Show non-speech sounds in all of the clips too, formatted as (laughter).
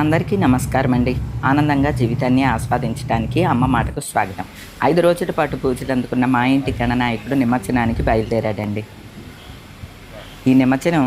అందరికీ నమస్కారం అండి ఆనందంగా జీవితాన్ని ఆస్వాదించడానికి అమ్మ మాటకు స్వాగతం. ఐదు రోజుల పాటు పూజలు అందుకున్న మా ఇంటి గణనాయకుడు నిమజ్జనానికి బయలుదేరాడండి. ఈ నిమజ్జనం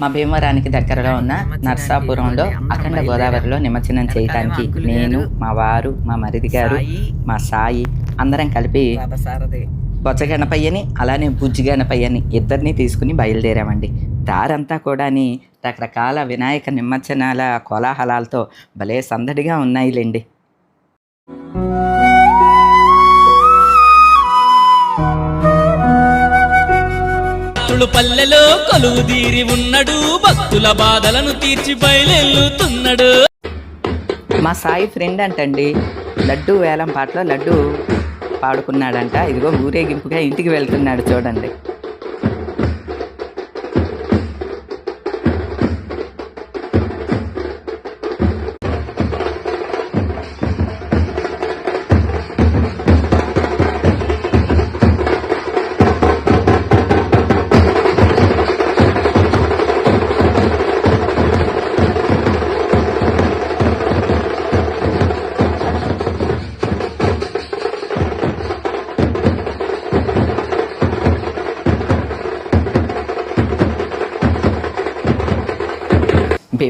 మా భీమవరానికి దగ్గరలో ఉన్న నర్సాపురంలో అఖండ గోదావరిలో నిమజ్జనం చేయడానికి నేను మా వారు మా మరిది గారు మా సాయి అందరం కలిపి బొచ్చ గణపయ్యని అలానే బుజ్జి గణపయ్యని ఇద్దరిని తీసుకుని బయలుదేరామండి. దారంతా కూడాని రకరకాల వినాయక నిమజ్జనాల కోలాహలాలతో భలే సందడిగా ఉన్నాయిలేండి. భక్తులు పల్లెలో కొలువు తీరి ఉన్నాడు భక్తుల బాధలను తీర్చి బయలుతున్నాడు మా సాయి ఫ్రెండ్ అంటండి లడ్డు వేలం పాటలో లడ్డు పాడుకున్నాడంట. ఇదిగో ఊరేగింపుగా ఇంటికి వెళ్తున్నాడు చూడండి.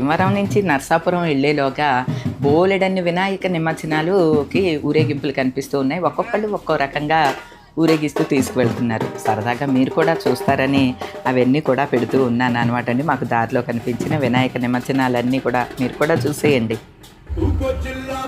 భీమవరం నుంచి నర్సాపురం వెళ్ళేలోగా బోలెడన్ని వినాయక నిమజ్జనాలుకి ఊరేగింపులు కనిపిస్తూ ఉన్నాయి. ఒక్కొక్కళ్ళు ఒక్కో రకంగా ఊరేగిస్తూ తీసుకువెళ్తున్నారు. సరదాగా మీరు కూడా చూస్తారని అవన్నీ కూడా పెడుతూ ఉన్నాను అనమాట అండి. మాకు దారిలో కనిపించిన వినాయక నిమజ్జనాలన్నీ కూడా మీరు కూడా చూసేయండి. జిల్లా.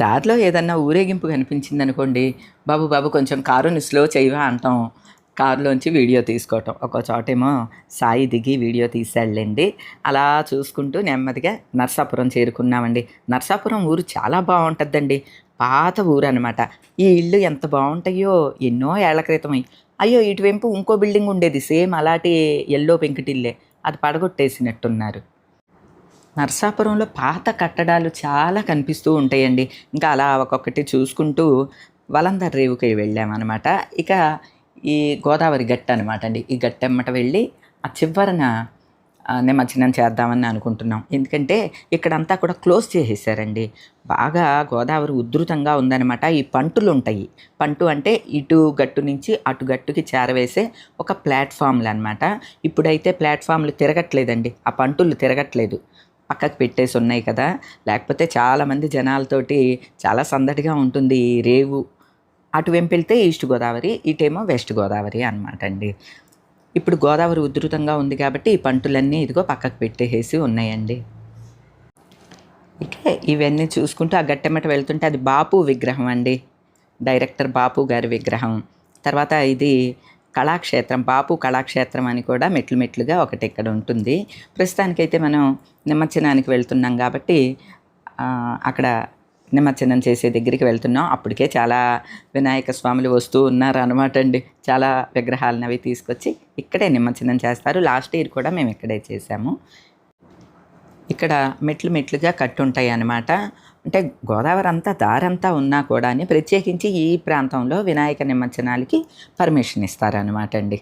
దారిలో ఏదన్నా ఊరేగింపు కనిపించింది అనుకోండి బాబు బాబు కొంచెం కారుని స్లో చేయవా అంటాం. కారులోంచి వీడియో తీసుకోవటం. ఒక చోటేమో సాయి దిగి వీడియో తీసాడులేండి అలా చూసుకుంటూ నెమ్మదిగా నర్సాపురం చేరుకున్నామండి. నర్సాపురం ఊరు చాలా బాగుంటుందండి పాత ఊరు అనమాట ఈ ఇల్లు ఎంత బాగుంటాయో ఎన్నో ఏళ్ళ క్రితమై. అయ్యో ఇటువైపు ఇంకో బిల్డింగ్ ఉండేది సేమ్ అలాంటి ఎల్లో పెంకుటిల్లే. అది పడగొట్టేసినట్టున్నారు. నర్సాపురంలో పాత కట్టడాలు చాలా కనిపిస్తూ ఉంటాయండి. ఇంకా అలా ఒక్కొక్కటి చూసుకుంటూ వలందర్ రేవుకి వెళ్ళామన్నమాట. ఇక ఈ గోదావరి గట్ట అనమాట అండి. ఈ గట్టమ్మట వెళ్ళి ఆ చివరన నిమజ్జనం చేద్దామని అనుకుంటున్నాం. ఎందుకంటే ఇక్కడంతా కూడా క్లోజ్ చేసేసారండి. బాగా గోదావరి ఉధృతంగా ఉందన్నమాట. ఈ పంటులు ఉంటాయి పంటు అంటే ఇటు గట్టు నుంచి అటు గట్టుకి చేరవేసే ఒక ప్లాట్ఫామ్లు అనమాట ఇప్పుడైతే ప్లాట్ఫామ్లు తిరగట్లేదండి. ఆ పంటులు తిరగట్లేదు. పక్కకు పెట్టేసి ఉన్నాయి కదా. లేకపోతే చాలామంది జనాలతోటి చాలా సందడిగా ఉంటుంది ఈ రేవు. అటు వెంపెళ్తే ఈస్ట్ గోదావరి ఇటేమో వెస్ట్ గోదావరి అనమాట అండి. ఇప్పుడు గోదావరి ఉధృతంగా ఉంది కాబట్టి ఈ పంటులన్నీ ఇదిగో పక్కకు పెట్టేసి ఉన్నాయండి. ఇక ఇవన్నీ చూసుకుంటూ ఆ గట్టెమ్మట వెళ్తుంటే అది బాపు విగ్రహం అండి. డైరెక్టర్ బాపు గారి విగ్రహం. తర్వాత ఇది కళాక్షేత్రం బాపు కళాక్షేత్రం అని కూడా మెట్లు మెట్లుగా ఒకటి ఇక్కడ ఉంటుంది. ప్రస్తుతానికైతే మనం నిమజ్జనానికి వెళ్తున్నాం కాబట్టి అక్కడ నిమజ్జనం చేసే దగ్గరికి వెళ్తున్నాం. అప్పటికే చాలా వినాయక స్వాములు వస్తూ ఉన్నారు అనమాట అండి. చాలా విగ్రహాలను అవి తీసుకొచ్చి ఇక్కడే నిమజ్జనం చేస్తారు. లాస్ట్ ఇయర్ కూడా మేము ఇక్కడే చేసాము ఇక్కడ మెట్లు మెట్లుగా కట్టుంటాయి అన్నమాట. అంటే గోదావరి అంతా దారంతా ఉన్నా కూడా ప్రత్యేకించి ఈ ప్రాంతంలో వినాయక నిమజ్జనాలకి పర్మిషన్ ఇస్తారనమాట అండి.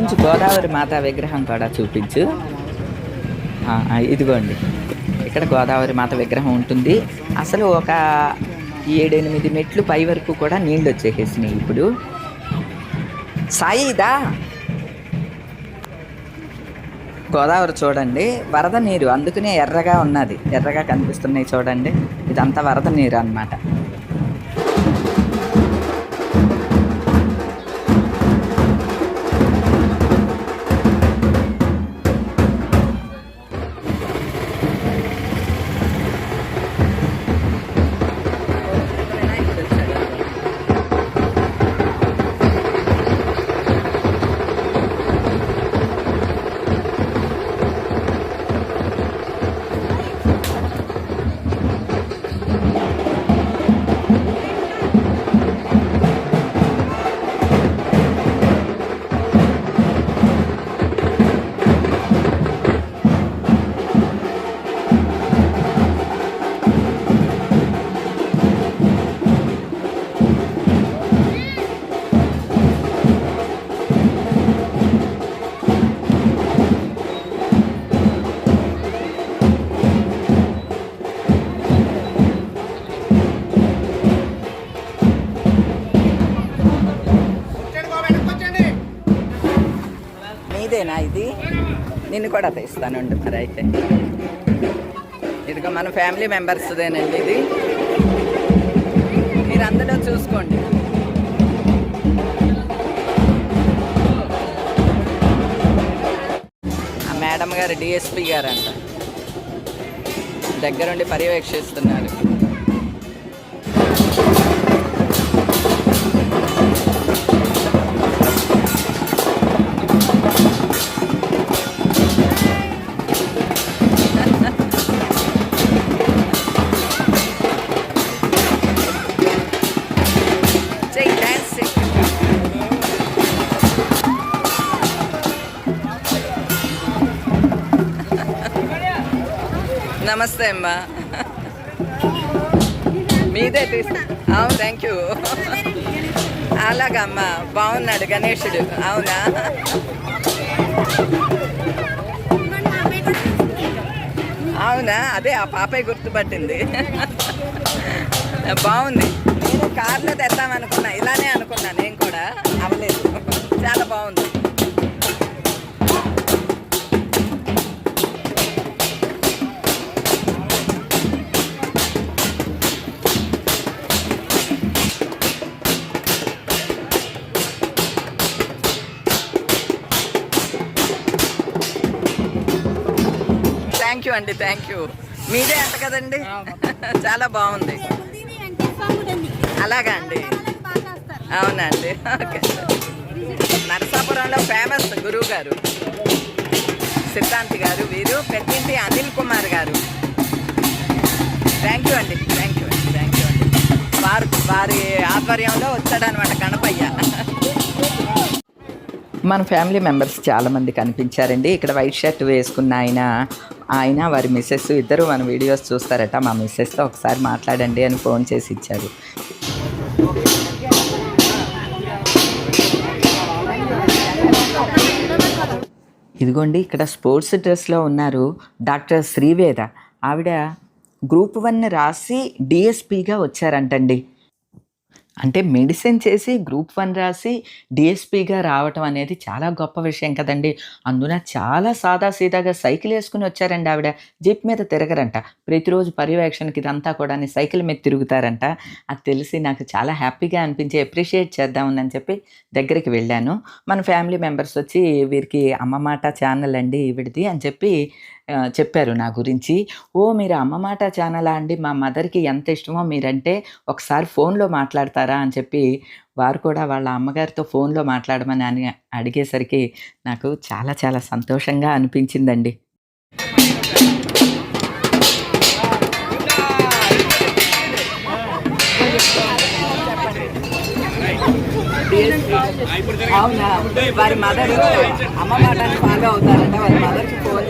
చూపించు. గోదావరి మాత విగ్రహం కూడా చూపించు. ఇదిగోండి. ఇక్కడ గోదావరి మాత విగ్రహం ఉంటుంది. అసలు ఒక ఏడెనిమిది మెట్లు పై వరకు కూడా నీళ్ళు వచ్చేసేసినాయి ఇప్పుడు. సాయి ఇదా గోదావరి చూడండి. వరద నీరు అందుకనే ఎర్రగా ఉన్నది. ఎర్రగా కనిపిస్తున్నాయి చూడండి. ఇదంతా వరద నీరు అన్నమాట. మీదేనా ఇది? నిన్ను కూడా తీస్తానండి మరి అయితే. ఇదిగో మన ఫ్యామిలీ మెంబర్స్దేనండి ఇది. మీరు అందరూ చూసుకోండి. ఆ మేడం గారు డిఎస్పి గారు అంట దగ్గరుండి పర్యవేక్షిస్తున్నారు. నమస్తే అమ్మా మీదే తీస్తా అవును థ్యాంక్ యూ అలాగమ్మా బాగున్నాడు గణేషుడు. అవునా? అవునా? అదే ఆ పాపయ్య గుర్తుపట్టింది. బాగుంది. నేను కార్లో తెద్దామనుకున్నా ఇలానే అనుకున్నా నేను కూడా. అవ్వలేదు. చాలా బాగుంది. అండి థ్యాంక్ యూ మీదే అంట కదండి? చాలా బాగుంది. అలాగా అండి. అవునా అండి ఓకే. నరసాపురంలో ఫేమస్ గురువు గారు సిద్ధాంతి గారు వీరు పెద్దింటి అనిల్ కుమార్ గారు. థ్యాంక్ యూ అండి థ్యాంక్ యూ అండి థ్యాంక్ యూ అండి. వారు వారి ఆధ్వర్యంలో వచ్చాడనమాట గణపయ్య మన ఫ్యామిలీ మెంబర్స్ చాలామంది కనిపించారండి. ఇక్కడ వైట్ షర్ట్ వేసుకున్న ఆయన ఆయన వారి మిస్సెస్ ఇద్దరు మన వీడియోస్ చూస్తారట. మా మిస్సెస్తో ఒకసారి మాట్లాడండి అని ఫోన్ చేసి ఇచ్చారు. ఇదిగోండి ఇక్కడ స్పోర్ట్స్ డ్రెస్లో ఉన్నారు డాక్టర్ శ్రీవేద. ఆవిడ గ్రూప్ వన్ రాసి డిఎస్పిగా వచ్చారంటండి. అంటే మెడిసిన్ చేసి గ్రూప్ వన్ రాసి డిఎస్పిగా రావటం అనేది చాలా గొప్ప విషయం కదండి. అందున చాలా సాదాసీదాగా సైకిల్ వేసుకుని వచ్చారండి ఆవిడ. జిప్ మీద తిరగరంట. ప్రతిరోజు పర్యవేక్షణకి ఇదంతా కూడా సైకిల్ మీద తిరుగుతారంట. అది తెలిసి నాకు చాలా హ్యాపీగా అనిపించి అప్రిషియేట్ చేద్దామని చెప్పి దగ్గరికి వెళ్ళాను. మన ఫ్యామిలీ మెంబర్స్ వచ్చి వీరికి అమ్మ మాట ఛానల్ అండి ఈవిడిది అని చెప్పి చెప్పారు నా గురించి. ఓ మీరు అమ్మ మాట ఛానలా అండి? మా మదర్కి ఎంత ఇష్టమో మీరంటే ఒకసారి ఫోన్లో మాట్లాడతారు? అని చెప్పి వారు కూడా వాళ్ళ అమ్మగారితో ఫోన్లో మాట్లాడమని అని అడిగేసరికి నాకు చాలా చాలా సంతోషంగా అనిపించిందండి. అవునా? వారి మదర్ అమ్మ మాటని ఫాలో అవుతారంట వారి మదర్కి ఫోన్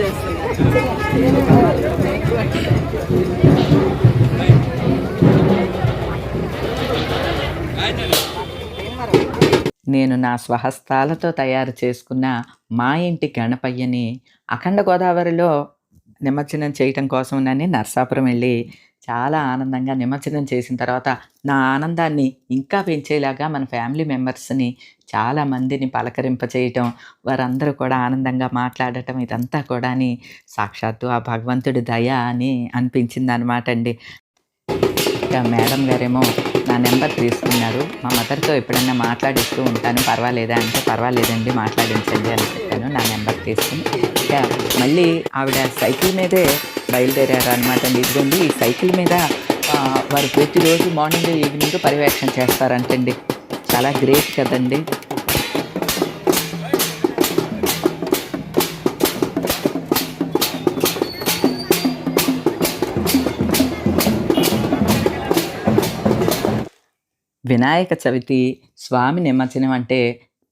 నేను నా స్వహస్తాలతో తయారు చేసుకున్న మా ఇంటి గణపయ్యని అఖండ గోదావరిలో నిమజ్జనం చేయటం కోసం నన్ను నర్సాపురం వెళ్ళి చాలా ఆనందంగా నిమజ్జనం చేసిన తర్వాత నా ఆనందాన్ని ఇంకా పెంచేలాగా మన ఫ్యామిలీ మెంబర్స్ని చాలా మందిని పలకరింపచేయటం వారందరూ కూడా ఆనందంగా మాట్లాడటం ఇదంతా కూడా సాక్షాత్తు ఆ భగవంతుడి దయ అని అనిపించింది అనమాట అండి. ఇంకా మేడం గారేమో నా నెంబర్ తీసుకున్నారు. మా మదర్తో ఎప్పుడన్నా మాట్లాడిస్తూ ఉంటాను. పర్వాలేదా అంటే పర్వాలేదండి మాట్లాడించండి అని చెప్పాను. నా నెంబర్ తీసుకుని ఇక మళ్ళీ ఆవిడ సైకిల్ మీదే బయలుదేరారు అనమాట అండి. ఇదిగోండి ఈ సైకిల్ మీద వారు ప్రతిరోజు మార్నింగ్ ఈవినింగ్ పర్యవేక్షణ చేస్తారంటండి. చాలా గ్రేట్ కదండి. వినాయక చవితి స్వామి నిమజ్జనం అంటే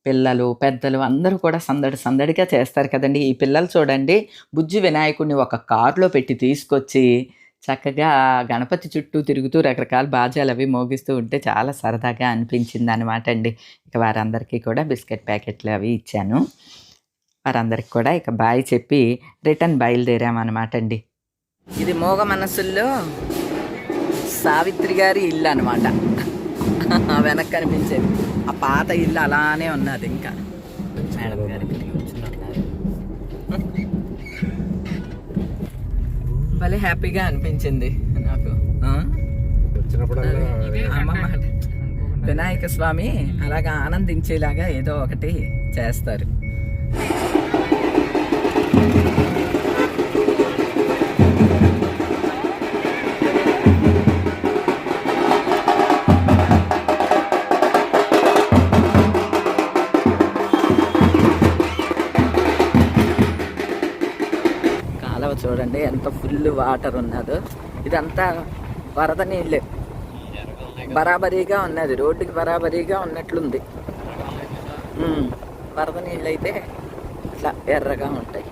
పిల్లలు పెద్దలు అందరూ కూడా సందడి సందడిగా చేస్తారు కదండి. ఈ పిల్లలు చూడండి బుజ్జి వినాయకుడిని ఒక కారులో పెట్టి తీసుకొచ్చి చక్కగా గణపతి చుట్టూ తిరుగుతూ రకరకాల బాజాలు అవి మోగిస్తూ ఉంటే చాలా సరదాగా అనిపించింది అనమాట అండి. ఇక వారందరికీ కూడా బిస్కెట్ ప్యాకెట్లు అవి ఇచ్చాను. వారందరికి కూడా ఇక బాయ్ చెప్పి రిటర్న్ బయలుదేరామన్నమాట అండి. ఇది మోగ మనసుల్లో సావిత్రి గారి ఇల్లు అనమాట వెనక్కి కనిపించేది ఆ పాత ఇల్లు అలానే ఉన్నది ఇంకా. మేడం గారు ఇక్కడ కూర్చున్నారు భలే హ్యాపీగా అనిపించింది నాకు. వినాయక స్వామి అలాగా ఆనందించేలాగా ఏదో ఒకటి చేస్తారు. ఎంత ఫుల్ వాటర్ ఉన్నదో. ఇదంతా వరద నీళ్ళే. బరాబరీగా ఉన్నది. రోడ్డుకి బరాబరీగా ఉన్నట్లుంది. ఉమ్, వరద నీళ్ళు అయితే ఇట్లా ఎర్రగా ఉంటాయి.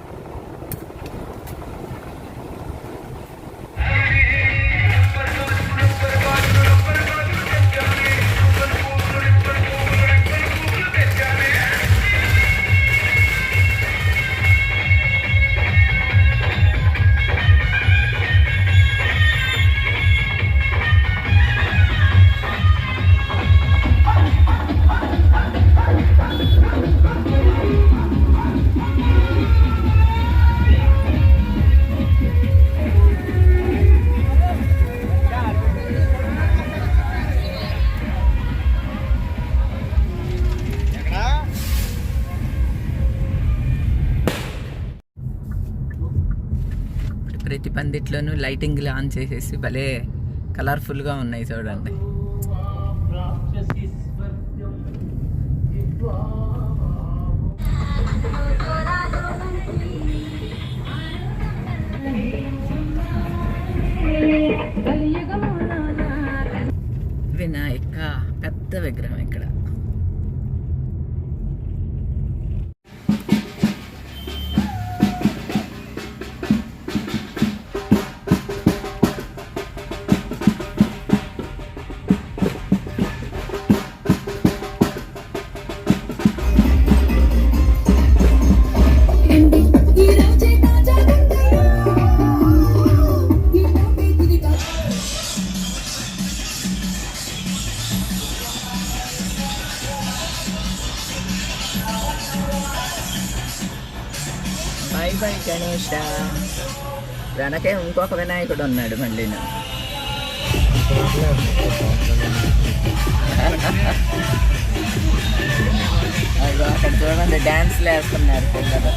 ప్రతి లైటింగ్లు ఆన్ చేసేసి భలే కలర్ఫుల్గా ఉన్నాయి చూడండి. వెనకే ఇంకొక వినాయకుడు ఉన్నాడు మళ్ళీ అక్కడ చూడండి డ్యాన్స్లు వేస్తున్నారు పిల్లలు.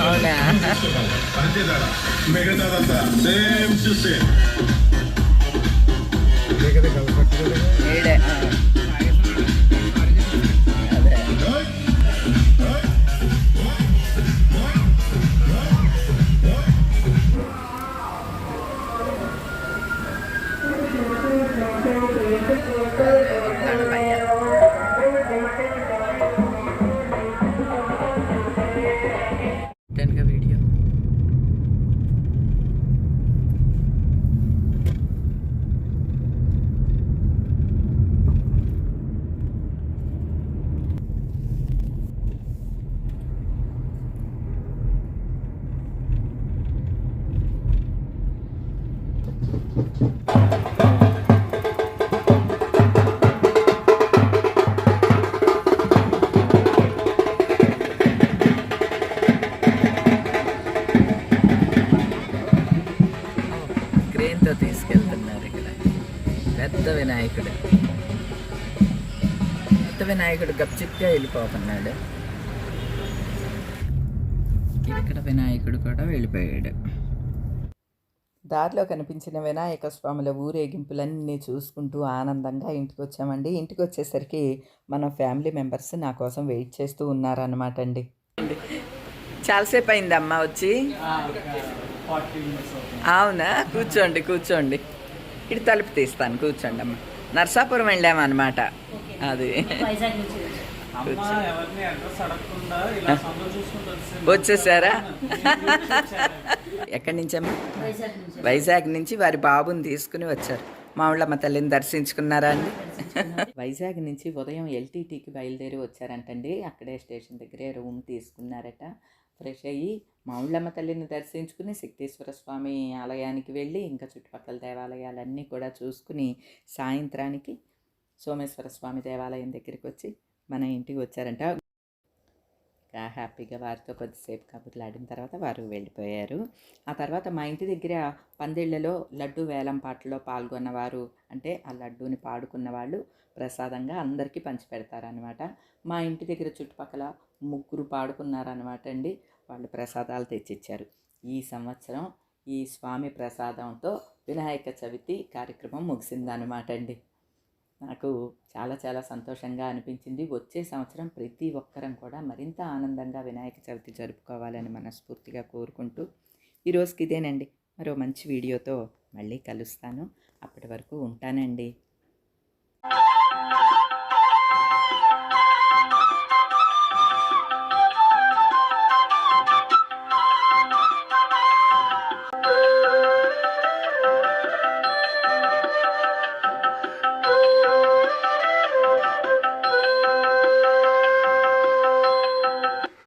అవునా? మిగతాదంతా సేమ్ టు సేమ్ వినాయకుడు. గప్చిప్గా వెళ్ళిపోతున్నాడు. ఇక్కడ వినాయకుడు కూడా వెళ్ళిపోయాడు. దారిలో కనిపించిన వినాయక స్వాముల ఊరేగింపులన్నీ చూసుకుంటూ ఆనందంగా ఇంటికి వచ్చామండి ఇంటికి వచ్చేసరికి మన ఫ్యామిలీ మెంబర్స్ నా కోసం వెయిట్ చేస్తూ ఉన్నారనమాట అండి. చాలాసేపు అయింది అమ్మ వచ్చి. అవునా? కూర్చోండి కూర్చోండి. ఇటు తలుపు తీస్తాను కూర్చోండి అమ్మ. నర్సాపురం వెళ్ళామన్నమాట. అది. వచ్చేసారా. (laughs) ఎక్కడి నుంచమ్మా వైజాగ్ నుంచి వారి బాబుని తీసుకుని వచ్చారు. మామూలమ్మ తల్లిని దర్శించుకున్నారా అండి? వైజాగ్ నుంచి ఉదయం ఎల్టీటీకి బయలుదేరి వచ్చారంటండి. అక్కడే స్టేషన్ దగ్గరే రూమ్ తీసుకున్నారట. ఫ్రెష్ అయ్యి మామూలమ్మ తల్లిని దర్శించుకుని శక్తేశ్వర స్వామి ఆలయానికి వెళ్ళి ఇంకా చుట్టుపక్కల దేవాలయాలన్నీ కూడా చూసుకుని సాయంత్రానికి సోమేశ్వర స్వామి దేవాలయం దగ్గరికి వచ్చి మన ఇంటికి వచ్చారంట. ఇంకా హ్యాపీగా వారితో కొద్దిసేపు కబుర్లాడిన తర్వాత వారు వెళ్ళిపోయారు. ఆ తర్వాత మా ఇంటి దగ్గర పందిళ్ళలో లడ్డు వేలం పాటలో పాల్గొన్నవారు అంటే ఆ లడ్డూని పాడుకున్న వాళ్ళు ప్రసాదంగా అందరికీ పంచిపెడతారనమాట మా ఇంటి దగ్గర చుట్టుపక్కల ముగ్గురు పాడుకున్నారనమాట అండి. వాళ్ళు ప్రసాదాలు తెచ్చిచ్చారు. ఈ సంవత్సరం ఈ స్వామి ప్రసాదంతో వినాయక చవితి కార్యక్రమం ముగిసిందనమాట అండి. నాకు చాలా చాలా సంతోషంగా అనిపించింది. వచ్చే సంవత్సరం ప్రతి ఒక్కరం కూడా మరింత ఆనందంగా వినాయక చవితి జరుపుకోవాలని మనస్ఫూర్తిగా కోరుకుంటూ ఈరోజుకి ఇదేనండి. మరో మంచి వీడియోతో మళ్ళీ కలుస్తాను. అప్పటి వరకు ఉంటానండి.